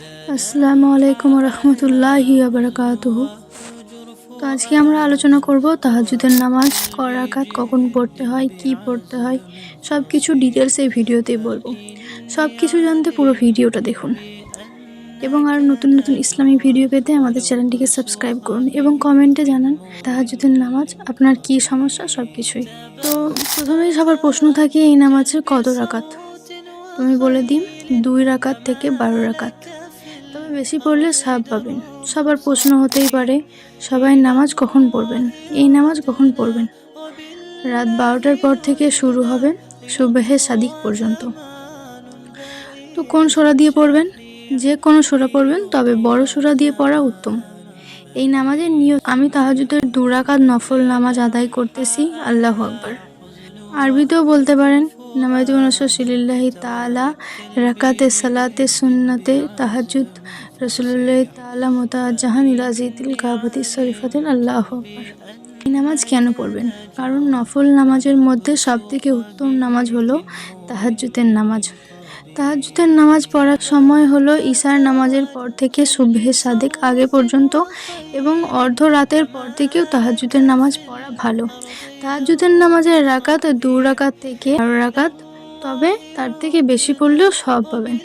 আসসালামু আলাইকুম রহমতুল্লাহি বারাকাতুহ তো আজকে আমরা আলোচনা করব তাহাজুদের নামাজ করাকাত কখন পড়তে হয়, কি পড়তে হয় সব কিছু ডিটেলস এই ভিডিওতে বলব। সব কিছু জানতে পুরো ভিডিওটা দেখুন। এবং আর নতুন নতুন ইসলামিক ভিডিও পেতে আমাদের চ্যানেলটিকে সাবস্ক্রাইব করুন এবং কমেন্টে জানান তাহাজুদের নামাজ, আপনার কি সমস্যা সব কিছুই তো প্রথমেই সবার প্রশ্ন থাকে, এই নামাজের কত রাকাত? তুমি বলে দিই, দুই রাকাত থেকে বারো রাকাত। বেশি পড়লে সাপ পাবেন। সবার প্রশ্ন হতেই পারে, সবাই নামাজ কখন পড়বেন? এই নামাজ কখন পড়বেন? রাত বারোটার পর থেকে শুরু হবে সুবেহে সাদিক পর্যন্ত। তো কোন সোরা দিয়ে পড়বেন? যে কোনো সোরা পড়বেন, তবে বড় সোরা দিয়ে পড়া উত্তম। এই নামাজের নিয়ম, আমি তাহাজুদের দুরাকাত নফল নামাজ আদায় করতেছি, আল্লাহ আকবার। আরবিতেও বলতে পারেন নামাজু রসুলিল্লাহি তালা রাকাতে সালাতে, সুন্নাতে তাহাজুদ রসুল্লাহ তালা মোতাজাহান ইলাজিদুল কাবাতি শরীফাতিন, আল্লাহ এই নামাজ কেন পড়বেন? কারণ নফল নামাজের মধ্যে সবথেকে উত্তম নামাজ হলো তাহাজুদের নামাজ। তাহাজ্জুদের নামাজ পড়ার সময় হলো ঈশার নামাজের পর থেকে সুবহে সাদেক আগে পর্যন্ত এবং অর্ধ রাতের পর থেকেও তাহাজ্জুদের নামাজ পড়া ভালো। তাহাজুদের নামাজের রাকাত দু রাকাত থেকে বারো রাকাত, তবে তার থেকে বেশি পড়লেও সব পাবেন।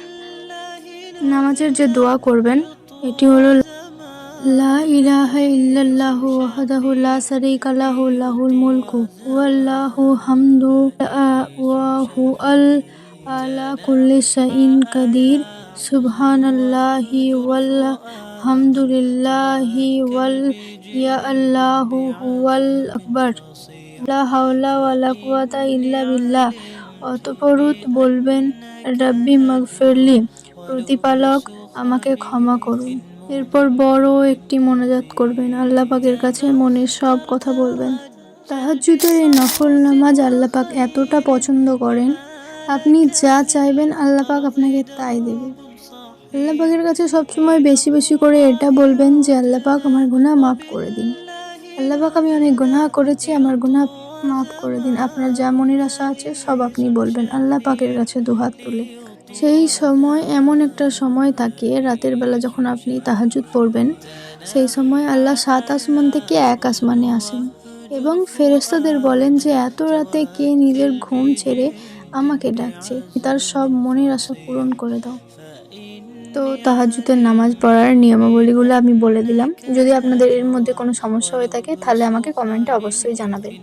নামাজের যে দোয়া করবেন, এটি হলো লা ইলাহা ইল্লাল্লাহু ওয়াহদাহু লা শারীকা লাহু, লাহুল মুলকু ওয়াল্লাহু হামদু ওয়া হুয়াল আলা কুল্লি শাইইন কাদির। সুবহানাল্লাহি ওয়াল হামদুলিল্লাহি ওয়াল ইয়া আল্লাহু হুয়াল আকবার। লা হাওলা ওয়ালা কুওয়াতা ইল্লা বিল্লাহ। অতপরুত বলবেন, রাব্বি মাগফিরলি, প্রতিপালক, আমাকে ক্ষমা করুন। এরপর বড় একটি মোনাজাত করবেন। আল্লাহ পাকের কাছে মনের সব কথা বলবেন। তাহাজ্জুদের এই নফল নামাজ আল্লাহ পাক এতটা পছন্দ করেন আপনি যা চাইবেন আল্লাহ পাক আপনাকে তাই দেবে। আল্লাহ পাকের কাছে সবসময় বেশি বেশি করে এটা বলবেন যে, আল্লাহ পাক আমার গুনাহ মাফ করে দিন। আল্লাহ পাক আমি অনেক গুনাহ করেছি, আমার গুনাহ মাফ করে দিন। আপনার যা মনের আশা আছে, সব আপনি বলবেন। আল্লাহ পাকের কাছে দুহাত তুলে। সেই সময় এমন একটা সময় থাকে, রাতের বেলা যখন আপনি তাহাজুদ পড়বেন, সেই সময় আল্লাহ সাত আসমান থেকে এক আসমানে আসেন এবং ফেরেস্তাদের বলেন যে, এত রাতে কে নিজের ঘুম ছেড়ে আমাকে ডাকছে। তার সব মনের আশা পূরণ করে দাও। তো তাহাজুতের নামাজ পড়ার নিয়মাবলীগুলো আমি বলে দিলাম। যদি আপনাদের এর মধ্যে কোনো সমস্যা হয়ে থাকে, তাহলে আমাকে কমেন্টে অবশ্যই জানাবেন।